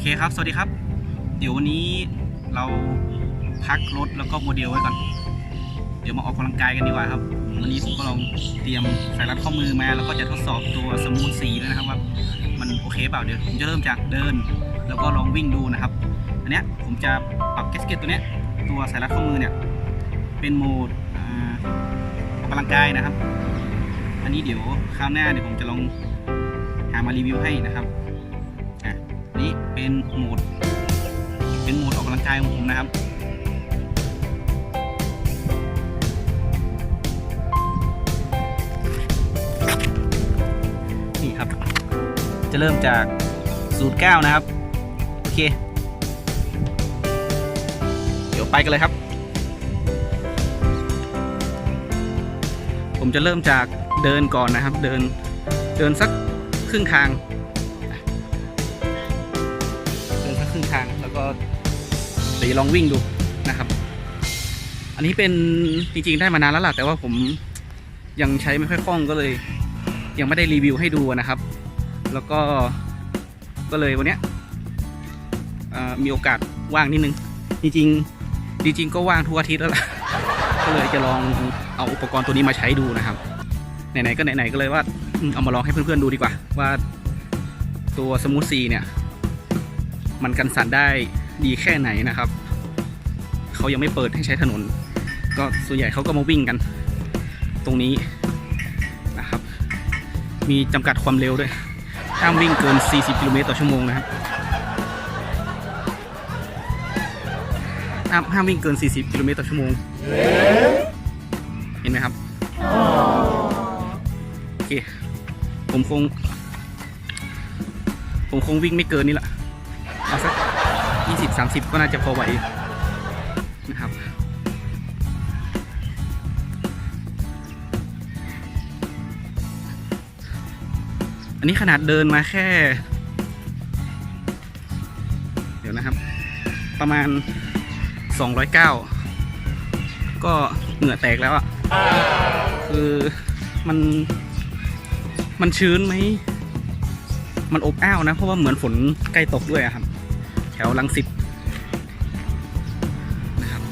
เคครับ สวัสดีครับ เดี๋ยววันนี้เราพักรถแล้วก็โมเดลไว้ก่อน เดี๋ยวมาออกกำลังกายกันดีกว่าครับ วันนี้ผมก็ลองเตรียมสายรัดข้อมือมา แล้วก็จะทดสอบตัวสมูทซีด้วยนะครับว่ามันโอเคเปล่าเดี๋ยวผมจะเริ่มจากเดิน แล้วก็ลองวิ่งดูนะครับ อันนี้ผมจะปรับแกสเก็ตตัวนี้ตัวสายรัดข้อมือเนี่ยเป็นโหมดออกกำลังกายนะครับ อันนี้เดี๋ยวคราวหน้าเดี๋ยวผมจะลองหามารีวิวให้นะครับ นี่เป็นโหมด เป็นโหมดออกกำลังกายของผมนะครับนี่ครับ จะเริ่มจากสูตร9นะครับ โอเค เดี๋ยวไปกันเลยครับ ผมจะเริ่มจากเดินก่อนนะครับ เดินเดินสักครึ่งทาง ก็ตีลองวิ่งดูนะครับ อันนี้เป็นจริงๆได้มานานแล้วล่ะแต่ว่าผมยังใช้ไม่ค่อยคล่องก็เลย ยังไม่ได้รีวิวให้ดูนะครับ แล้วก็ก็เลยวันเนี้ยมีโอกาสว่างนิดนึง จริงๆ จริง ๆ ก็ว่างทุกอาทิตย์แล้วล่ะก็เลยจะลองเอาอุปกรณ์ตัวนี้มาใช้ดูนะครับไหนๆก็ไหนๆก็เลยว่าเอามาลองให้เพื่อนๆดูดีกว่าว่าตัวสมูทซีเนี่ย มันกันสั่นได้ดีแค่ไหนนะครับ เขายังไม่เปิดให้ใช้ถนน ก็ส่วนใหญ่เขาก็มาวิ่งกัน ตรงนี้นะครับ มีจำกัดความเร็วด้วยห้ามวิ่งเกิน 40 กิโลเมตรต่อชั่วโมงนะครับห้ามห้ามวิ่งเกิน 40 กิโลเมตรต่อชั่วโมง เห็นไหมครับ โอเค ผมคง ผมคงวิ่งไม่เกินนี่แหละ 20 30 ก็น่าจะพอไหวนะครับอันนี้ขนาดเดินมาแค่ เดี๋ยวนะครับ ประมาณ 209 ก็เหงื่อแตกแล้วอะ่ะคือมัน มันชื้นไหม มันอบอ้าวนะ เพราะว่าเหมือนฝนใกล้ตกด้วยครับ ถวลังสิตนะครับ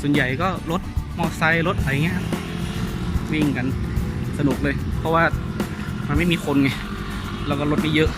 ส่วนใหญ่ก็รถมอเตอร์ไซค์รถอะไรเงี้ยวิ่งกันสนุกเลย เพราะว่ามันไม่มีคนไงแล้วก็รถไม่เยอะ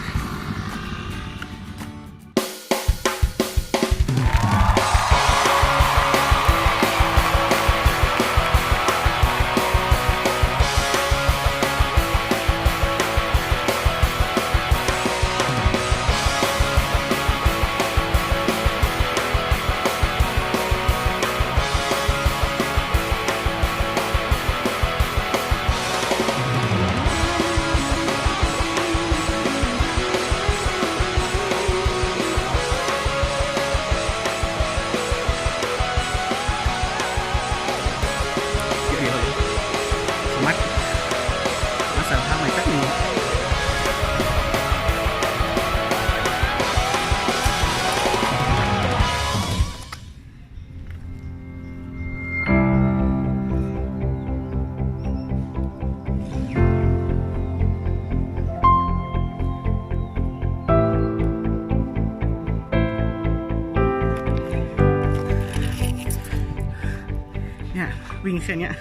วิ่งแค่เนี้ย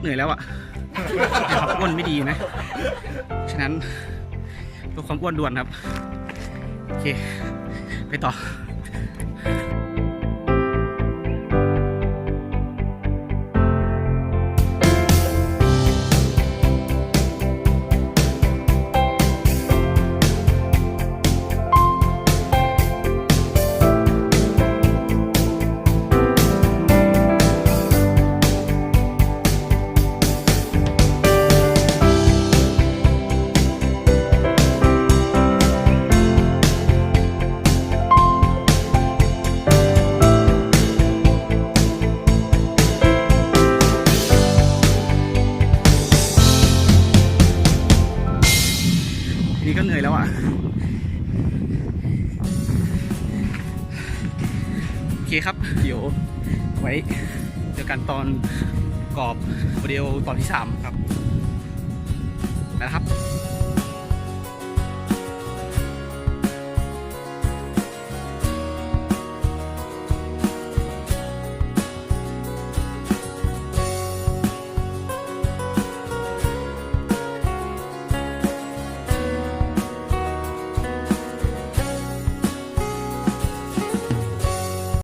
เหนื่อยแล้วอะแต่ครับอ้วนไม่ดีนะ ฉะนั้นลดความอ้วนด่วนครับ โอเค ไปต่อ โอเคครับ เดี๋ยวไว้เจอกันตอนกรอบโมเดลตอนที่สามครับไปแล้วครับ